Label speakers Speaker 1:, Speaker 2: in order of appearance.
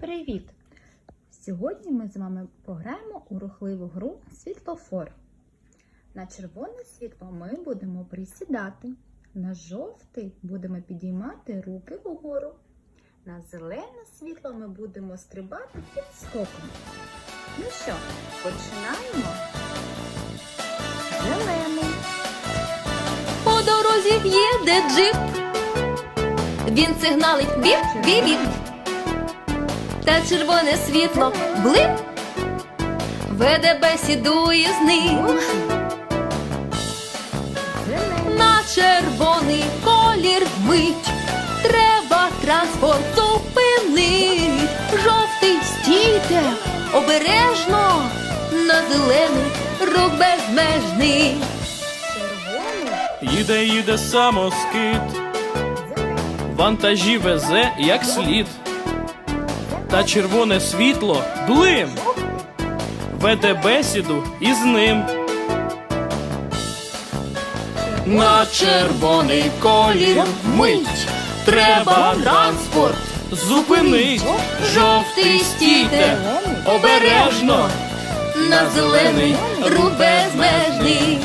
Speaker 1: Привіт! Сьогодні ми з вами пограємо у рухливу гру світлофор. На червоне світло ми будемо присідати. На жовтий будемо підіймати руки вгору. На зелене світло ми будемо стрибати під скоком. Ну що, починаємо? Зелений.
Speaker 2: По дорозі їде джип. Він сигналить біп, біп, біп. Та червоне світло блип. Веде бесідує з ним. На червоний колір мить. Треба транспорт зупинить. Жовтий стійте обережно. На зелений рух безмежний.
Speaker 3: Їде, їде самоскид, вантажі везе як слід, та червоне світло блим, веде бесіду із ним. На червоний колір мить, треба транспорт. Зупинить, жовтий стійте, обережно,
Speaker 2: На зелений безмежний.